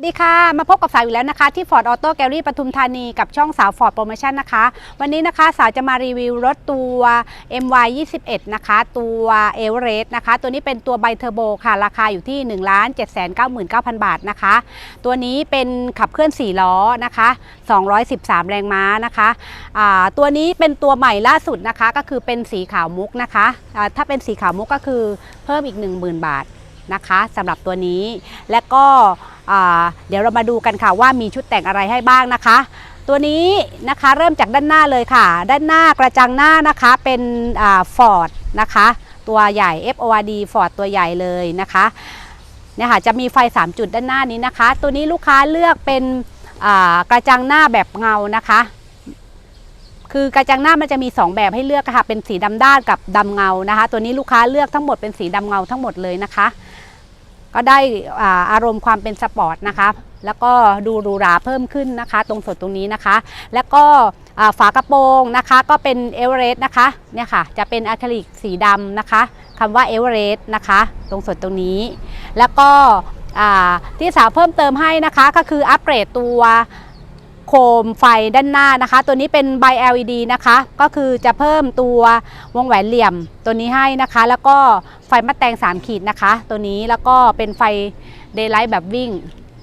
สวัสดีค่ะ มาพบกับสาวอีกแล้วนะคะ ที่ Ford Auto Gallery ปทุมธานีกับช่องสาว Ford Promotion นะคะ วันนี้นะคะสาวจะมารีวิวรถตัว MY 21นะคะ ตัว e v e r e s t นะคะ ตัวนี้เป็นตัวไบเทอร์โบค่ะ ราคาอยู่ที่ 1 7 9 9 0 0 0 บาทนะคะ ตัวนี้เป็นขับเคลื่อน 4 ล้อนะคะ 213 แรงม้านะคะอ่าตัวนี้เป็นตัวใหม่ล่าสุดนะคะ ก็คือเป็นสีขาวมุกนะคะอ่าถ้าเป็นสีขาวมุกก็คือเพิ่มอีก 10,000 บาท นะคะสำหรับตัวนี้ และก็เดี๋ยวเรามาดูกันค่ะว่ามีชุดแต่งอะไรให้บ้างนะคะ ตัวนี้นะคะเริ่มจากด้านหน้าเลยค่ะ ด้านหน้ากระจังหน้านะคะเป็นฟอร์ดนะคะตัวใหญ่ FORD Ford ตัวใหญ่เลยนะคะเนี่ยค่ะจะมีไฟ 3 จุดด้านหน้านี้นะคะ ตัวนี้ลูกค้าเลือกเป็นกระจังหน้าแบบเงานะคะคือกระจังหน้ามันจะมี 2 แบบให้เลือกค่ะเป็นสีดำด้านกับดำเงานะคะ ตัวนี้ลูกค้าเลือกทั้งหมดเป็นสีดำเงาทั้งหมดเลยนะคะ ก็ได้อาอารมณ์ความเป็นสปอร์ตนะคะแล้วก็ดูหรูหราเพิ่มขึ้นนะคะ ตรงส่วนตรงนี้นะคะ แล้วก็ฝากระโปรงนะคะ ก็เป็นเอเวอเรสต์นะคะเนี่ยค่ะจะเป็นอะคริลิกสีดำนะคะคำว่าเอเวอเรสต์นะคะ ตรงส่วนตรงนี้ แล้วก็ที่สาวเพิ่มเติมให้นะคะก็คืออัปเกรดตัว โคมไฟด้านหน้านะคะ ตัวนี้เป็น by LED นะคะ ก็คือจะเพิ่มตัววงแหวนเหลี่ยมตัวนี้ให้นะคะ แล้วก็ไฟมัดแตง 3 ขีดนะคะ ตัวนี้แล้วก็เป็นไฟ Daylight แบบวิ่ง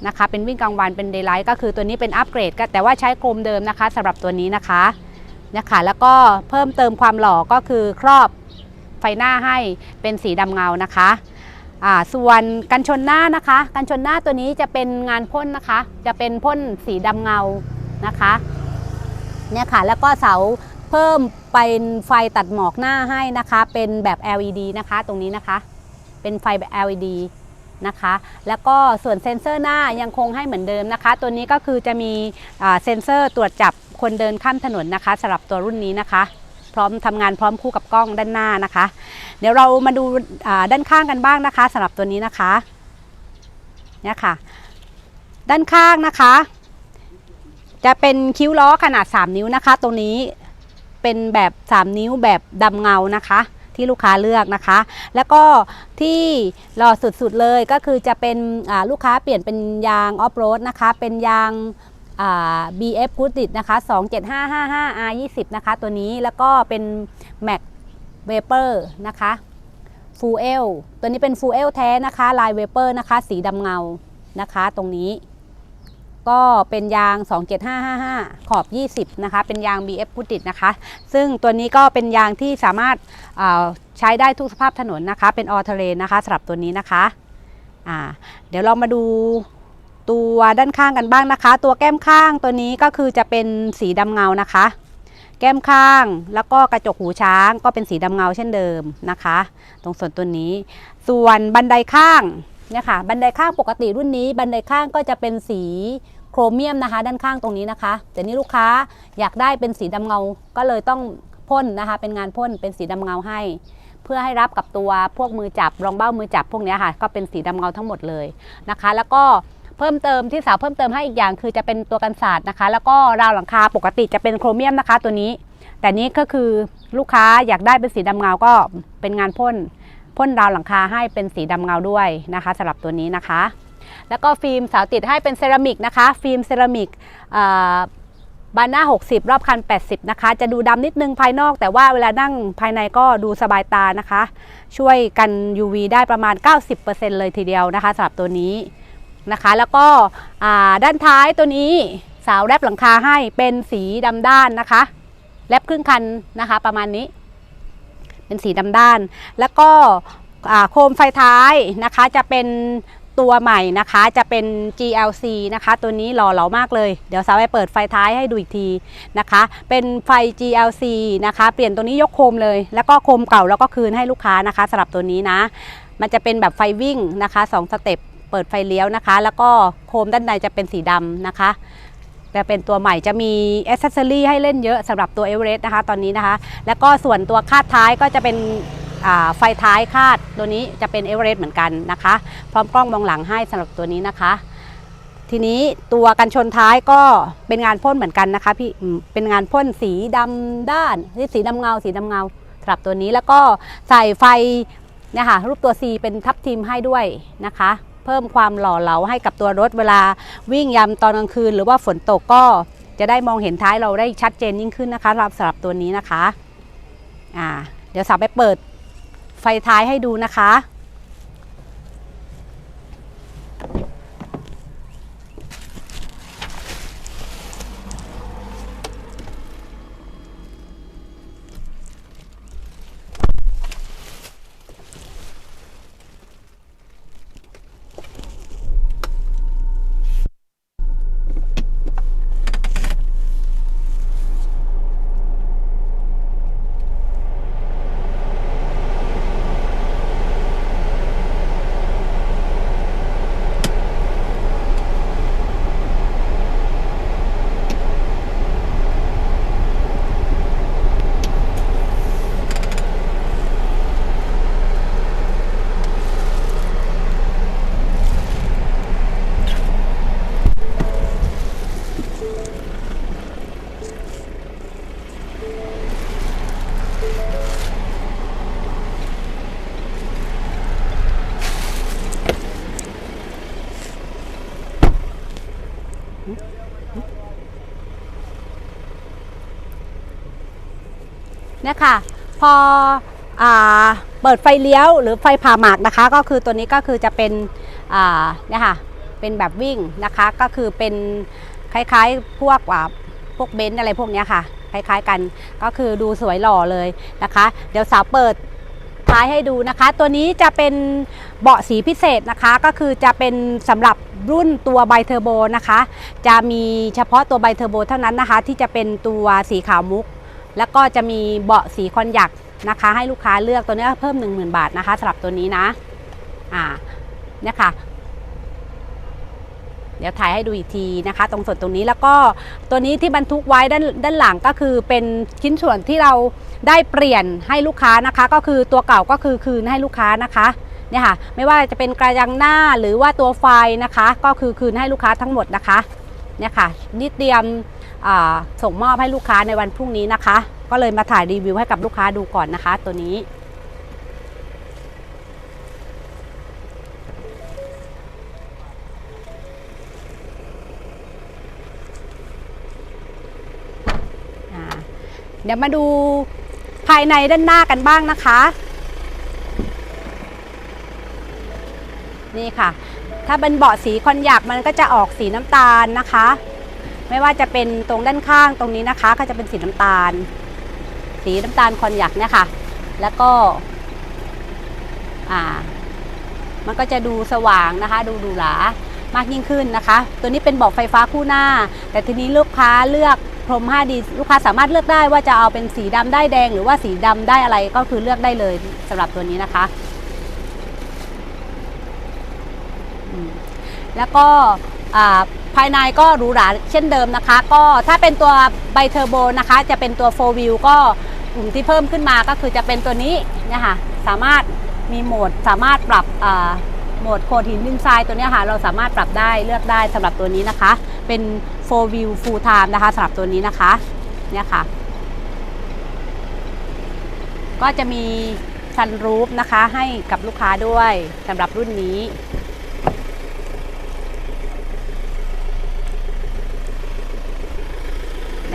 นะคะ เป็นวิ่งกลางวันเป็น Daylight ก็คือตัวนี้เป็นอัปเกรดก็แต่ว่าใช้โครมเดิมนะคะสำหรับตัวนี้นะคะนะคะแล้วก็เพิ่มเติมความหล่อก็คือครอบไฟหน้าให้เป็นสีดำเงานะคะส่วนกันชนหน้านะคะ กันชนหน้าตัวนี้จะเป็นงานพ่นนะคะ จะเป็นพ่นสีดำเงา นะคะเนี่ยค่ะแล้วก็เสาเพิ่มเป็นไฟตัดหมอกหน้าให้นะคะ เป็นแบบ LED นะคะตรงนี้นะคะ เป็นไฟแบบ LED นะคะ แล้วก็ส่วนเซ็นเซอร์หน้ายังคงให้เหมือนเดิมนะคะ ตัวนี้ก็คือจะมีเซ็นเซอร์ตรวจจับคนเดินข้ามถนนนะคะสำหรับตัวรุ่นนี้นะคะ พร้อมทำงานพร้อมคู่กับกล้องด้านหน้านะคะ เดี๋ยวเรามาดูาด้านข้างกันบ้างนะคะสำหรับตัวนี้นะคะเนี่ยค่ะ ด้านข้างนะคะ จะเป็นคิ้วล้อขนาด 3 นิ้วนะคะตรงนี้เป็นแบบ 3 นิ้วแบบดำเงานะคะ ที่ลูกค้าเลือกนะคะ แล้วก็ที่หล่อสุดๆเลยก็คือจะเป็นลูกค้าเปลี่ยนเป็นยางออฟโรดนะคะ เป็นยาง BF g o o d i t นะคะ 27555 R20 นะคะ ตัวนี้แล้วก็เป็น Mac Vapor นะคะ Full L ตัวนี้เป็น Full L แท้นะคะ ลาย Vapor นะคะ สีดำเงานะคะ ตรงนี้ ก็เป็นยาง 27555 ขอบ 20 นะคะ เป็นยาง BF พุติดนะคะ ซึ่งตัวนี้ก็เป็นยางที่สามารถาใช้ได้ทุกสภาพถนนนะคะ เป็นออเทเรนนะคะสำหรับตัวนี้นะคะเดี๋ยวเรามาดูตัวด้านข้างกันบ้างนะคะ ตัวแก้มข้างตัวนี้ก็คือจะเป็นสีดำเงานะคะ แก้มข้างแล้วก็กระจกหูช้างก็เป็นสีดำเงาเช่นเดิมนะคะ ตรงส่วนตัวนี้ ส่วนบันไดข้างเนี่ยค่ะบันไดข้างปกติรุ่นนี้ บันไดข้างก็จะเป็นสี รเมียมนะคะ ด้านข้างตรงนี้นะคะ แต่นี่ลูกค้าอยากได้เป็นสีดำเงา ก็เลยต้องพ่นนะคะ เป็นงานพ่นเป็นสีดำเงาให้ เพื่อให้รับกับตัวพวกมือจับรองเบ้ามือจับพวกนี้ค่ะ ก็เป็นสีดำเงาทั้งหมดเลยนะคะ แล้วก็เพิ่มเติมที่สาวเพิ่มเติมให้อีกอย่างคือจะเป็นตัวกันศาสตร์นะคะ แล้วก็ราวหลังคาปกติจะเป็นโครเมียมนะคะ ตัวนี้ แต่นี้ก็คือลูกค้าอยากได้เป็นสีดำเงาก็เป็นงานพ่นพ่นราวหลังคาให้เป็นสีดำเงาด้วยนะคะสำหรับตัวนี้นะคะ แล้วก็ฟิล์มเสาติดให้เป็นเซรามิกนะคะ ฟิล์มเซรามิกบานหน้า 60 รอบคัน 80 นะคะ จะดูดำนิดนึงภายนอก แต่ว่าเวลานั่งภายในก็ดูสบายตานะคะ ช่วยกัน UV ได้ประมาณ 90%เลยทีเดียวนะคะสำหรับตัวนี้นะคะ แล้วก็ด้านท้ายตัวนี้สาวแรปหลังคาให้เป็นสีดำด้านนะคะ แรปครึ่งคันนะคะประมาณนี้ เป็นสีดำด้าน แล้วก็โคมไฟท้ายนะคะจะเป็น ตัวใหม่นะคะจะเป็น GLC นะคะ ตัวนี้หล่อเหลามากเลย เดี๋ยวสาวไปเปิดไฟท้ายให้ดูอีกทีนะคะ เป็นไฟ GLC นะคะ เปลี่ยนตัวนี้ยกโคมเลย แล้วก็โคมเก่าแล้วก็คืนให้ลูกค้านะคะสำหรับตัวนี้นะ มันจะเป็นแบบไฟวิ่งนะคะสองสเต็ปเปิดไฟเลี้ยวนะคะ แล้วก็โคมด้านในจะเป็นสีดำนะคะจะเป็นตัวใหม่จะมีอ c เซอรี่ให้เล่นเยอะสำหรับตัวเอเวอเรสต์นะคะตอนนี้นะคะ แล้วก็ส่วนตัวคาดท้ายก็จะเป็น ไฟท้ายคาดตัวนี้จะเป็นเอเวอเรสต์เหมือนกันนะคะ พร้อมกล้องมองหลังให้สำหรับตัวนี้นะคะ ทีนี้ตัวกันชนท้ายก็เป็นงานพ่นเหมือนกันนะคะพี่เป็นงานพ่นสีดำด้านนี่สีดำเงา สีดำเงาสำหรับตัวนี้แล้วก็ใส่ไฟเนี่ยค่ะรูปตัว C เป็นทับทิมให้ด้วยนะคะ เพิ่มความหล่อเหลาให้กับตัวรถเวลาวิ่งยามตอนกลางคืน หรือว่าฝนตกก็จะได้มองเห็นท้ายเราได้ชัดเจนยิ่งขึ้นนะคะสำหรับตัวนี้นะคะอ่าเดี๋ยวสาวไปเปิด ฟท้ายให้ดูนะคะ เนี่ยค่ะ พออเปิดไฟเลี้ยวหรือไฟผ่าหมากนะคะ ก็คือตัวนี้ก็คือจะเป็นเนี่ยค่ะเป็นแบบวิ่งนะคะ ก็คือเป็นคล้ายๆพวกอ่าพวกเบนซ์อะไรพวกเนี้ยค่ะ คล้ายๆกันก็คือดูสวยหล่อเลยนะคะ เดี๋ยวสาวเปิดท้ายให้ดูนะคะ ตัวนี้จะเป็นเบาะสีพิเศษนะคะ ก็คือจะเป็นสำหรับ รุ่นตัวไบเทอร์โบนะคะ จะมีเฉพาะตัวไบเทอร์โบเท่านั้นนะคะ ที่จะเป็นตัวสีขาวมุก แล้วก็จะมีเบาะสีคอนยักนะคะ ให้ลูกค้าเลือกตัวนี้เพิ่ม 10,000 บาทนะคะสำหรับตัวนี้นะอ่าเนี่ยค่ะเดี๋ยวถ่ายให้ดูอีกทีนะคะ ตรงส่วนตรงนี้แล้วก็ตัวนี้ที่บรรทุกไว้ด้านด้านหลังก็คือเป็นชิ้นส่วนที่เราได้เปลี่ยนให้ลูกค้านะคะ ก็คือตัวเก่าก็คือคืนให้ลูกค้านะคะ เนี่ยค่ะไม่ว่าจะเป็นกระยังหน้าหรือว่าตัวไฟนะคะ ก็คือคืนให้ลูกค้าทั้งหมดนะคะเนี่ยค่ะนี่เตรียมส่งมอบให้ลูกค้าในวันพรุ่งนี้นะคะ ก็เลยมาถ่ายรีวิวให้กับลูกค้าดูก่อนนะคะ ตัวนี้เดี๋ยวมาดูภายในด้านหน้ากันบ้างนะคะ นี่ค่ะ ถ้าเป็นเบาะสีคอนยักมันก็จะออกสีน้ำตาลนะคะ ไม่ว่าจะเป็นตรงด้านข้างตรงนี้นะคะ ก็จะเป็นสีน้ำตาล สีน้ำตาลคอนยักเนี่ยค่ะ แล้วก็ อ่า มันก็จะดูสว่างนะคะ ดูหรูหรามากยิ่งขึ้นนะคะ ตัวนี้เป็นเบาะไฟฟ้าคู่หน้า แต่ทีนี้ลูกค้าเลือกพรม 5D ลูกค้าสามารถเลือกได้ว่าจะเอาเป็นสีดำได้แดง หรือว่าสีดำได้อะไรก็คือเลือกได้เลยสำหรับตัวนี้นะคะอืม แล้วก็ภายในก็หรูหราเช่นเดิมนะคะ ก็ถ้าเป็นตัวไบเทอร์โบนะคะ จะเป็นตัว4 wheel ก็กลุ่มที่เพิ่มขึ้นมาก็คือจะเป็นตัวนี้เนี่ยค่ะสามารถมีโหมดสามารถปรับโหมดโคดหินดินทรายตัวนี้ค่ะ เราสามารถปรับได้เลือกได้สำหรับตัวนี้นะคะ เป็น4 wheel full time นะคะสำหรับตัวนี้นะคะเนี่ยค่ะ ก็จะมีซันรูฟนะคะให้กับลูกค้าด้วยสำหรับรุ่นนี้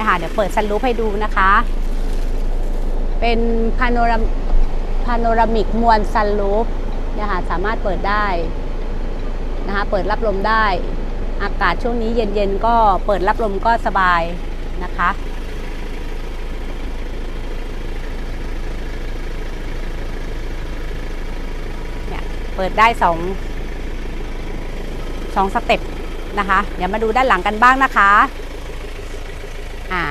นะคะเดี๋ยวเปิดซันรูฟให้ดูนะคะ เป็นพาโนราพาโนรามิกมวลซันรูฟนะคะสามารถเปิดได้นะคะเปิดรับลมได้ อากาศช่วงนี้เย็นๆก็เปิดรับลมก็สบายนะคะเนี่ยเปิดได้สองสองสเต็ปนะคะ เดี๋ยวมาดูด้านหลังกันบ้างนะคะ อ่า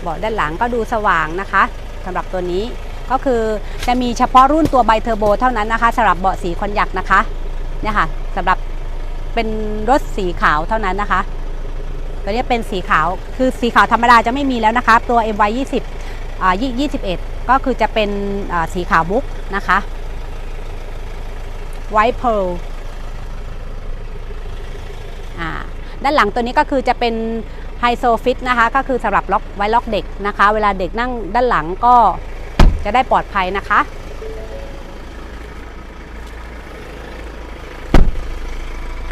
เบาะด้านหลังก็ดูสว่างนะคะสำหรับตัวนี้ก็คือจะมีเฉพาะรุ่นตัวไบเทอร์โบเท่านั้นนะคะสำหรับเบาะสีคอนยักนะคะเนี่ยค่ะสำหรับเป็นรถสีขาวเท่านั้นนะคะ ตัวนี้เป็นสีขาวคือสีขาวธรรมดาจะไม่มีแล้วนะคะ ตัว MY 20อ่า21 ก็คือจะเป็นสีขาวมุกนะคะไวท์เพลอ่าด้านหลังตัวนี้ก็คือจะเป็น ไฮโซฟิตนะคะก็คือสำหรับล็อกไว้ล็อกเด็กนะคะ เวลาเด็กนั่งด้านหลังก็จะได้ปลอดภัยนะคะ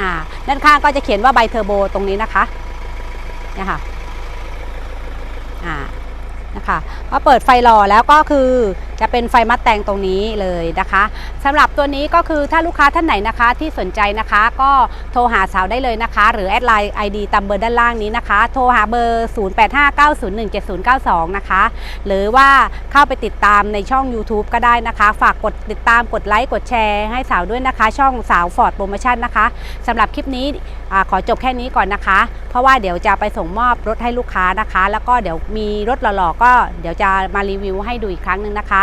อ่าด้านข้างก็จะเขียนว่าไบเทอร์โบตรงนี้นะคะเนี่ยค่ะอ่านะคะพอเปิดไฟรอแล้วก็คือ จะเป็นไฟมัดแต่งตรงนี้เลยนะคะสำหรับตัวนี้ก็คือถ้าลูกค้าท่านไหนนะคะที่สนใจนะคะ ก็โทรหาสาวได้เลยนะคะ หรือแอดไลน์ ID ตามเบอร์ด้านล่างนี้นะคะ โทรหาเบอร์ 0859017092 นะคะ หรือว่าเข้าไปติดตามในช่อง YouTube ก็ได้นะคะ ฝากกดติดตามกดไลค์กดแชร์ให้สาวด้วยนะคะ ช่องสาวฟอร์ดโปรโมชั่นนะคะสำหรับคลิปนี้อขอจบแค่นี้ก่อนนะคะ เพราะว่าเดี๋ยวจะไปส่งมอบรถให้ลูกค้านะคะ แล้วก็เดี๋ยวมีรถหล่อๆก็เดี๋ยวจะมารีวิวให้ดูอีกครั้งหนึ่งนะคะ